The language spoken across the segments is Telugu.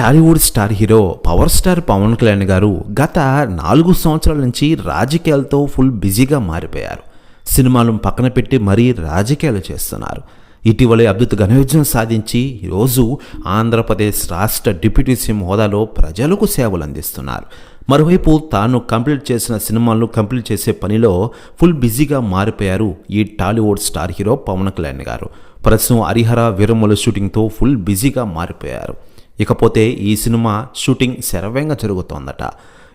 Tollywood star hero power star Pavan Kalyan garu గత నాలుగు సంవత్సరాల నుంచి రాజకీయాలతో ఫుల్ బిజీగా మారిపోయారు. సినిమాలను పక్కన పెట్టి మరీ రాజకీయాలు చేస్తున్నారు. ఇటీవలే అద్భుత ఘన విజయం సాధించి ఈరోజు ఆంధ్రప్రదేశ్ రాష్ట్ర డిప్యూటీ సీఎం హోదాలో ప్రజలకు సేవలు అందిస్తున్నారు. మరోవైపు తాను కంప్లీట్ చేసిన సినిమాలను కంప్లీట్ చేసే పనిలో ఫుల్ బిజీగా మారిపోయారు ఈ Tollywood star hero Pavan Kalyan garu. ప్రస్తుతం హరిహర వీరమ్మల షూటింగ్తో ఫుల్ బిజీగా మారిపోయారు. ఇకపోతే ఈ సినిమా షూటింగ్ శరవేగంగా జరుగుతోందట.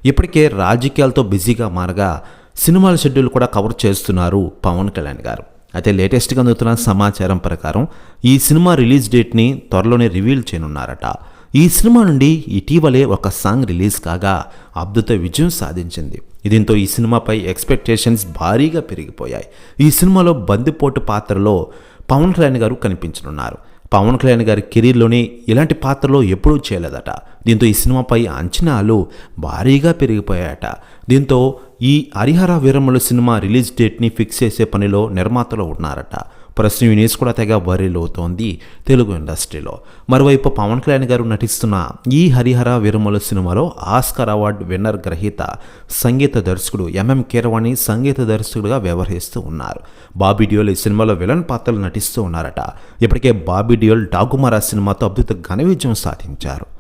ఇప్పటికే రాజకీయాలతో బిజీగా మారగా సినిమాల షెడ్యూల్ కూడా కవర్ చేస్తున్నారు పవన్ కళ్యాణ్ గారు. అయితే లేటెస్ట్గా అందుతున్న సమాచారం ప్రకారం ఈ సినిమా రిలీజ్ డేట్ని త్వరలోనే రివీల్ చేయనున్నారట. ఈ సినిమా నుండి ఇటీవలే ఒక సాంగ్ రిలీజ్ కాగా అద్భుత విజయం సాధించింది. దీంతో ఈ సినిమాపై ఎక్స్పెక్టేషన్స్ భారీగా పెరిగిపోయాయి. ఈ సినిమాలో బందిపోటు పాత్రలో పవన్ కళ్యాణ్ గారు కనిపించనున్నారు. పవన్ కళ్యాణ్ గారి కెరీర్లోనే ఇలాంటి పాత్రలో ఎప్పుడూ చేయలేదట. దీంతో ఈ సినిమాపై అంచనాలు భారీగా పెరిగిపోయాయట. దీంతో ఈ హరిహర వీరమ్మలు సినిమా రిలీజ్ డేట్ని ఫిక్స్ చేసే పనిలో నిర్మాతలు ఉన్నారట. ప్రస్తుతం యూనిస్ కూడా తెగ వైరల్ అవుతోంది తెలుగు ఇండస్ట్రీలో. మరోవైపు పవన్ కళ్యాణ్ గారు నటిస్తున్న ఈ హరిహర విరుమల సినిమాలో ఆస్కార్ అవార్డు విన్నర్ గ్రహీత సంగీత దర్శకుడు ఎంఎం కీరవాణి సంగీత దర్శకుడుగా వ్యవహరిస్తూ ఉన్నారు. బాబీ డియోల్ ఈ సినిమాలో విలన్ పాత్రలు నటిస్తూ ఉన్నారట. ఇప్పటికే బాబీ డియోల్ డాకుమారా సినిమాతో అద్భుత ఘన విజయం సాధించారు.